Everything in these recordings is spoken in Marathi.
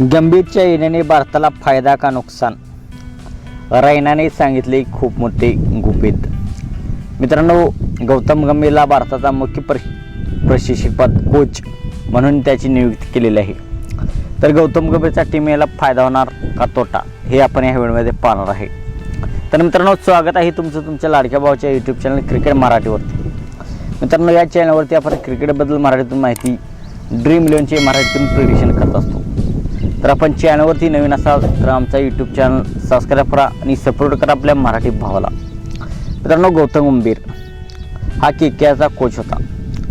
गंभीरच्या येण्याने भारताला फायदा का नुकसान? रैनाने सांगितले खूप मोठे गुपित. मित्रांनो गौतम गंभीरला भारताचा मुख्य प्र प्रशिक्षकपद कोच म्हणून त्याची नियुक्ती केलेली आहे. तर गौतम गंभीरचा टीम याला फायदा होणार का तोटा हे आपण या व्हिडिओमध्ये पाहणार आहे. तर मित्रांनो स्वागत आहे तुमचं तुमच्या लाडक्या भावाच्या यूट्यूब चॅनल क्रिकेट मराठीवरती. मित्रांनो या चॅनलवरती आपण क्रिकेटबद्दल मराठीतून माहिती ड्रीम इलेव्हनचे मराठीतून प्रिडिक्शन करत असतो. आपण चॅनलवरती नवीन असाल तर आमचा यूट्यूब चॅनल सबस्क्राईब करा आणि सपोर्ट करा आपल्या मराठी भावाला. मित्रांनो गौतम गंभीर हा के के आरचा कोच होता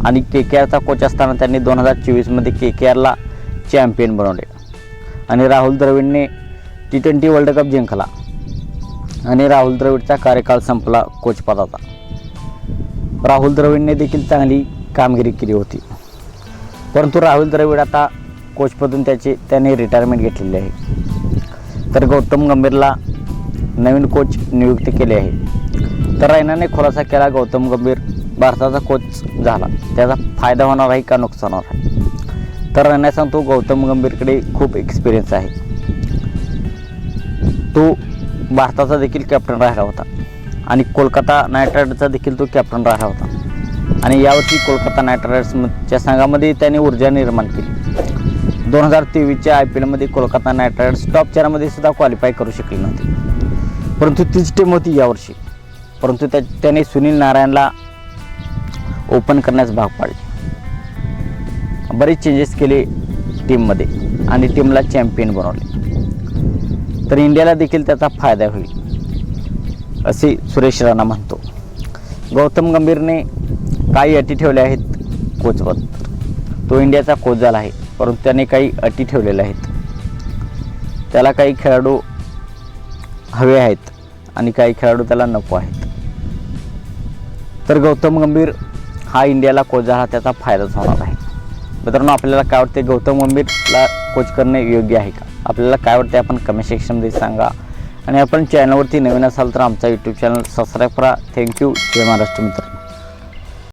आणि के के आरचा कोच असताना त्यांनी दोन हजार चोवीसमध्ये के के आरला चॅम्पियन बनवले. आणि राहुल द्रविडने टी ट्वेंटी वर्ल्ड कप जिंकला. आणि राहुल द्रविडचा कार्यकाळ संपला कोचपदाचा राहुल द्रविडने देखील चांगली कामगिरी केली होती. परंतु राहुल द्रविड आता कोचपदून त्याचे त्याने रिटायरमेंट घेतलेली आहे. तर गौतम गंभीरला नवीन कोच नियुक्त केले आहे. तर रैनाने खुलासा केला गौतम गंभीर भारताचा कोच झाला. त्याचा फायदा होणार आहे का नुकसान होणार आहे? तर रैना सांगतो गौतम गंभीरकडे खूप एक्सपिरियन्स आहे. तो भारताचा देखील कॅप्टन राहिला होता. आणि कोलकाता नाईट रायडरचा देखील तो कॅप्टन राहिला होता. आणि यावर्षी कोलकाता नाईट रायडर्सच्या संघामध्ये त्याने ऊर्जा निर्माण केली. दोन हजार तेवीसच्या आय पी एलमध्ये कोलकाता नाईट रायडर्स टॉप चारमध्ये सुद्धा क्वालिफाय करू शकली नव्हती. परंतु तीच टीम होती यावर्षी. परंतु त्या त्याने सुनील नारायणला ओपन करण्यास भाग पाडले. बरेच चेंजेस केले टीममध्ये आणि टीमला चॅम्पियन बनवले. तर इंडियाला देखील त्याचा फायदा होईल असे सुरेश राणा म्हणतो. गौतम गंभीरने काही अटी ठेवल्या आहेत कोचवर. तो इंडियाचा कोच झाला आहे. परंतु त्याने काही अटी ठेवलेल्या आहेत. त्याला काही खेळाडू हवे आहेत आणि काही खेळाडू त्याला नको आहेत. तर गौतम गंभीर हा इंडियाला कोच झाला त्याचा फायदाच होणार आहे मित्रांनो आपल्याला काय वाटते गौतम गंभीरला कोच करणे योग्य आहे का? आपल्याला काय वाटते आपण कमेंट सेक्शनमध्ये सांगा. आणि आपण चॅनलवरती नवीन असाल तर आमचा यूट्यूब चॅनल सबस्क्राईब करा. थँक्यू जय महाराष्ट्र मित्रांनो.